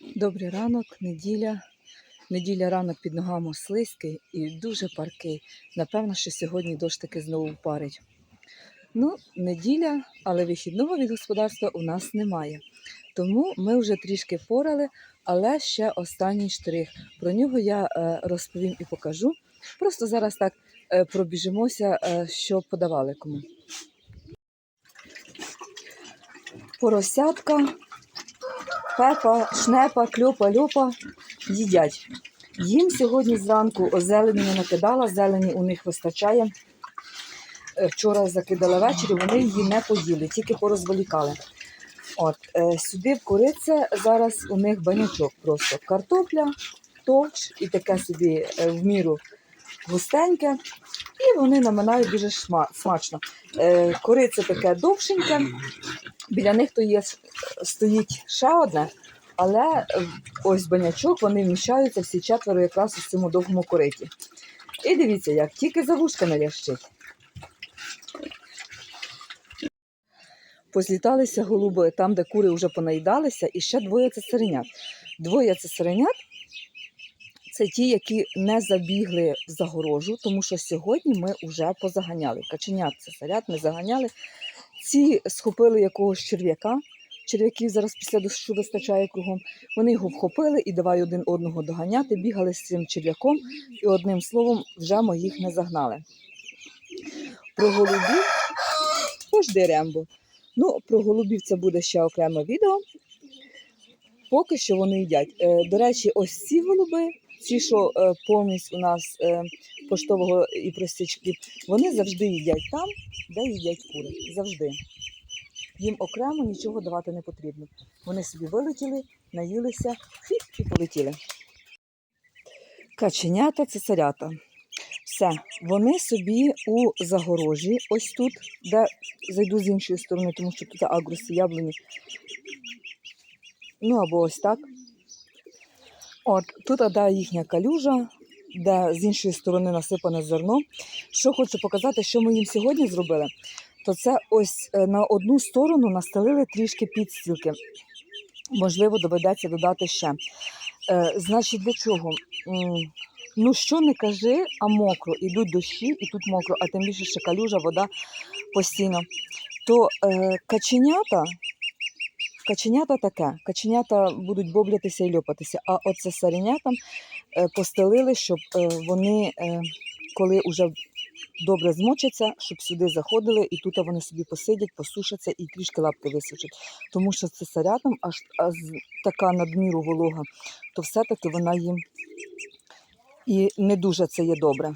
Добрий ранок, неділя. Неділя ранок під ногами слизький і дуже паркий. Напевно, що сьогодні дощ таки знову впарить. Ну, неділя, але вихідного від господарства у нас немає. Тому ми вже трішки порали, але ще останній штрих. Про нього я е, розповім і покажу. Просто зараз так е, пробіжимося, е, що подавали кому. Поросятка, пепа, шнепа, кльопа, льопа їдять. Їм сьогодні зранку озелені не накидала, зелені у них вистачає. Е, Вчора закидала ввечері, вони її не поїли, тільки порозволікали. От, е, сюди в куриця зараз у них банячок просто. Картопля, товч і таке собі е, в міру густеньке. І вони наминають дуже смачно. Е, кориця таке довшеньке, біля них то є, стоїть ще одне, але е, ось банячок, вони вміщаються всі четверо якраз у цьому довгому кориті. І дивіться, як тільки за вушка не лящить. Позліталися голуби там, де кури вже понаїдалися, і ще двоє цесаренят. Двоє цесаренят це ті, які не забігли в загорожу, тому що сьогодні ми вже позаганяли. Каченят цесарят не заганяли. Ці схопили якогось черв'яка. Черв'яків зараз після дощу вистачає кругом. Вони його вхопили і давай один одного доганяти, бігали з цим черв'яком, і одним словом, вже ми їх не загнали. Про голубів, пожди Рембо. Ну, про голубів це буде ще окреме відео. Поки що вони їдять. Е, до речі, ось ці голуби, ці, що е, повністю у нас е, поштового і простячків, вони завжди їдять там, де їдять кури. Завжди. Їм окремо нічого давати не потрібно. Вони собі вилетіли, наїлися і полетіли. Каченята цесарята. Все, вони собі у загорожі, ось тут, де зайду з іншої сторони, тому що тут агруси яблуні. Ну або ось так. От тут ода їхня калюжа, де з іншої сторони насипане зерно. Що хочу показати, що ми їм сьогодні зробили, то це ось е, на одну сторону настелили трішки підстілки. Можливо, доведеться додати ще. Е, значить, для чого? Ну, що не кажи, а мокро. Ідуть дощі, і тут мокро, а тим більше ще калюжа, вода постійно. То е, каченята, каченята таке, каченята будуть боблятися і льопатися, а оце саренятам е, постелили, щоб е, вони, е, коли вже добре змочаться, щоб сюди заходили, і тут вони собі посидять, посушаться і трішки лапки висушать. Тому що це сарятам аж, аж така надміру волога, то все-таки вона їм і не дуже це є добре.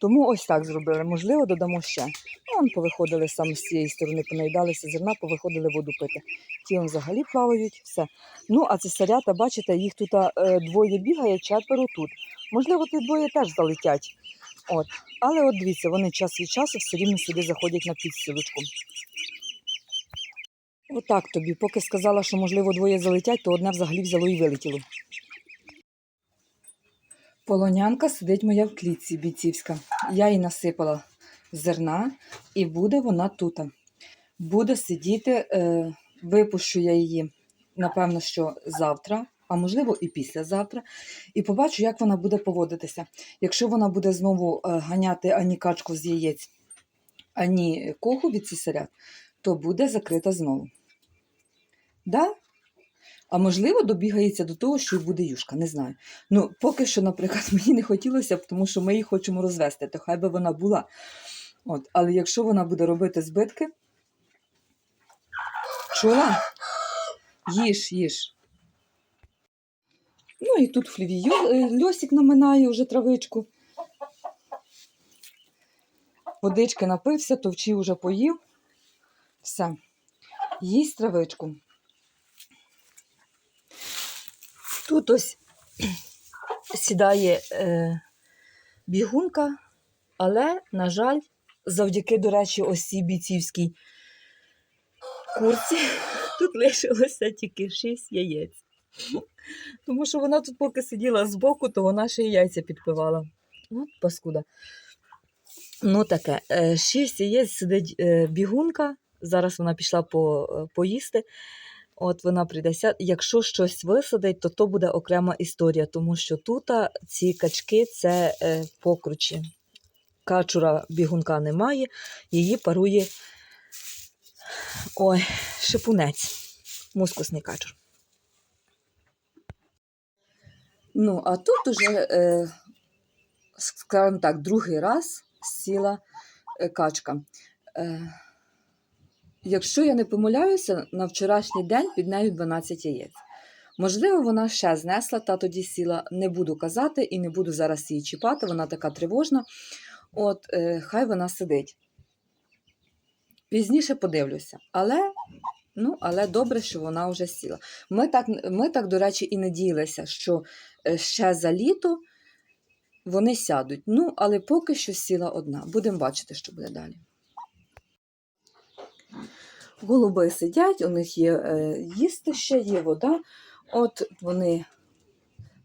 Тому ось так зробили. Можливо, додамо ще. Ну, Вон повиходили саме з цієї сторони, понаїдалися зерна, повиходили воду пити. Ті он взагалі плавають, все. Ну, а це сарята, бачите, їх тут е, двоє бігає, четверо тут. Можливо, ті двоє теж залетять. От. Але от дивіться, вони час від часу все рівно сюди заходять на підстілочку. Отак тобі. Поки сказала, що можливо двоє залетять, то одне взагалі взяло і вилетіло. Полонянка сидить моя в клітці бійцівська. Я їй насипала зерна, і буде вона тут. Буде сидіти, е, випущу я її, напевно, що завтра, а можливо і післязавтра, і побачу, як вона буде поводитися. Якщо вона буде знову е, ганяти ані качку з яєць, ані коху від цесарят, то буде закрита знову. Да? А можливо, добігається до того, що й буде юшка, не знаю. Ну, поки що, наприклад, мені не хотілося б, тому що ми її хочемо розвести, то хай би вона була. От, але якщо вона буде робити збитки, чула? Їж, їж. Ну і тут хліві Йо- льосик наминає вже травичку. Водички напився, товчі вже поїв. Все. Їсть травичку. Тут ось сідає е, бігунка, але, на жаль, завдяки, до речі, ось бійцівській курці тут лишилося тільки 6 яєць. Тому що вона тут поки сиділа збоку, то вона ще й яйця підпивала. От паскуда. Ну таке, е, шість яєць сидить е, бігунка. Зараз вона пішла по, е, поїсти. От вона прийде. ся- Якщо щось висадить, то то буде окрема історія, тому що тут ці качки це е, покручі. Качура бігунка немає, її парує ой, шипунець, мускусний качур. Ну, а тут уже, е, скажімо так, другий раз сіла е, качка. Е, якщо я не помиляюся, на вчорашній день під нею 12 яєць. Можливо, вона ще знесла, та тоді сіла, не буду казати і не буду зараз її чіпати, вона така тривожна. От, е, хай вона сидить. Пізніше подивлюся. Але, ну, але добре, що вона вже сіла. Ми так, ми так, до речі, і надіялися, що е, ще за літо вони сядуть. Ну, але поки що сіла одна. Будемо бачити, що буде далі. Голуби сидять, у них є е, їсти ще, є вода. От вони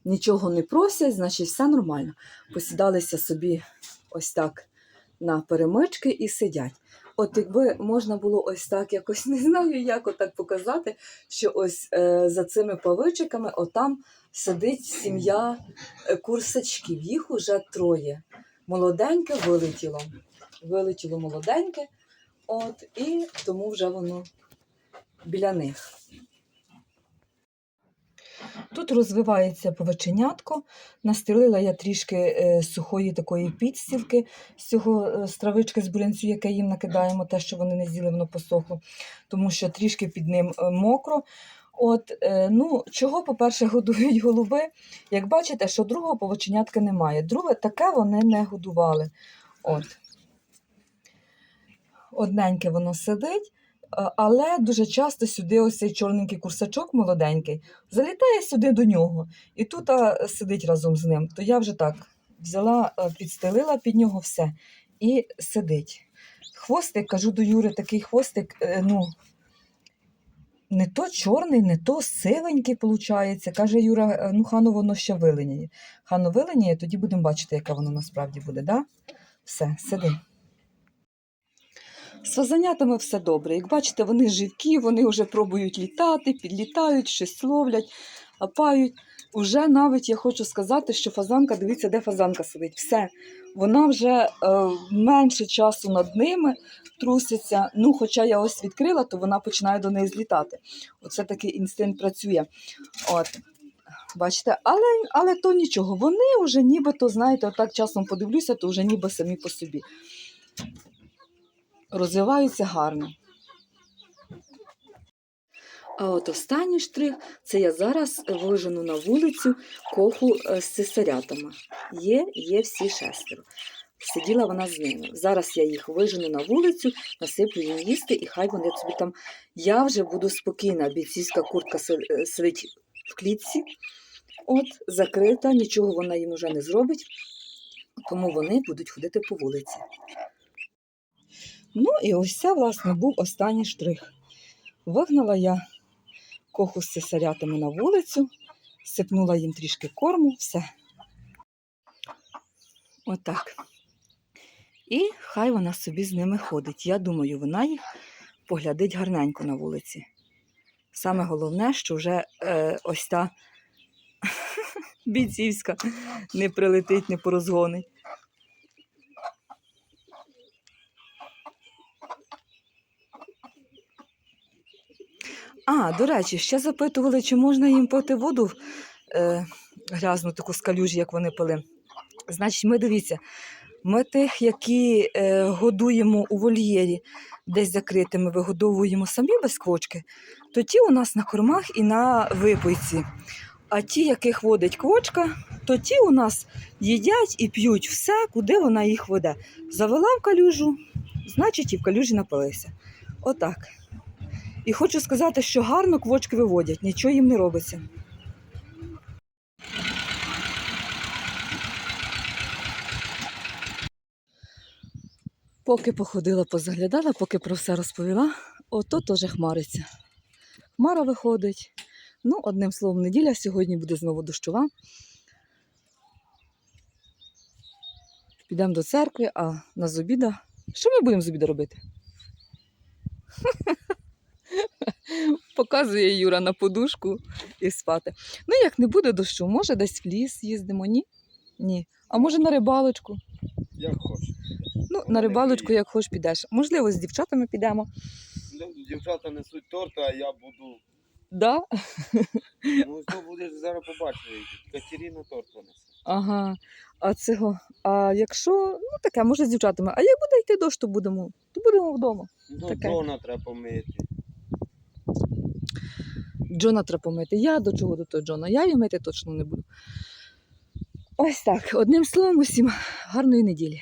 нічого не просять, значить все нормально. Посідалися собі ось так на перемички і сидять. От якби можна було ось так, якось не знаю, як отак показати, що ось е, за цими павичиками отам сидить сім'я е, курсачків. Їх уже троє. Молоденьке вилетіло. Вилетіло молоденьке, от, і тому вже воно біля них. Тут розвивається повеченятко. Настелила я трішки е, сухої такої підстілки з цього е, з бурянцю, яке їм накидаємо, те, що вони не з'їли, воно посохло, тому що трішки під ним е, мокро. От, ну, чого, по-перше, годують голуби. Як бачите, що другого повоченятка немає. Друге таке вони не годували. От. Одненьке воно сидить, але дуже часто сюди ось цей чорненький курсачок молоденький залітає сюди до нього і тут а, сидить разом з ним. То я вже так взяла, підстелила під нього все і сидить. Хвостик, кажу до Юри, такий хвостик, е, ну, не то чорний, не то сивенький, виходить. Каже Юра, «Е, ну хано воно ще виленяє. Хано виленяє, тоді будемо бачити, яке воно насправді буде. Да? Все, сиди. З фазанятами все добре. Як бачите, вони живкі, вони вже пробують літати, підлітають, щось ловлять, апають. Уже навіть я хочу сказати, що фазанка, дивіться, де фазанка сидить. Все. Вона вже е, менше часу над ними труситься. Ну, хоча я ось відкрила, то вона починає до неї злітати. Оце такий інстинкт працює. От. Бачите, але, але то нічого. Вони вже нібито, знаєте, отак часом подивлюся, то вже ніби самі по собі розвиваються гарно. А от останній штрих це я зараз вижену на вулицю коху е, з цесарятами. Є, є всі шестеро. Сиділа вона з ними. Зараз я їх вижену на вулицю, насиплю їм їсти, і хай вони собі там. Я вже буду спокійна. Бійцівська куртка е, сидить в клітці, от, закрита, нічого вона їм уже не зробить, тому вони будуть ходити по вулиці. Ну і ось це, власне, був останній штрих. Вигнала я коху з цесарятами на вулицю, сипнула їм трішки корму, все. Отак. І хай вона собі з ними ходить. Я думаю, вона їх поглядить гарненько на вулиці. Саме головне, що вже е, ось та бійцівська не прилетить, не порозгонить. А, до речі, ще запитували, чи можна їм пити воду е, грязну, таку з калюжі, як вони пили. Значить, ми дивіться, ми тих, які е, годуємо у вольєрі, десь закритими, вигодовуємо самі без квочки, то ті у нас на кормах і на випойці. А ті, яких водить квочка, то ті у нас їдять і п'ють все, куди вона їх веде. Завела в калюжу, значить і в калюжі напилися. Отак. І хочу сказати, що гарно квочки виводять, нічого їм не робиться. Поки походила, позаглядала, поки про все розповіла, ото теж хмариться. Хмара виходить. Ну, одним словом, неділя сьогодні буде знову дощова. Підемо до церкви, а на зубіда. Що ми будемо з обіда робити? Показує Юра на подушку і спати. Ну, як не буде дощу, може десь в ліс їздимо, ні? Ні. А може на рибалочку? Як хочеш. Ну, на рибалочку, як хочеш, підеш. Можливо, з дівчатами підемо. Ну, Дівчата несуть торт, а я буду. Да? Ну, що будеш зараз побачити. Катерина торт понесе. Ага. А цього. А якщо, ну таке, може з дівчатами. А як буде йти дощ, то будемо, то будемо вдома. Ну, Таке. Джона треба помити. Джона треба помити. Я до чого до того Джона? Я її мити точно не буду. Ось так. Одним словом, усім гарної неділі.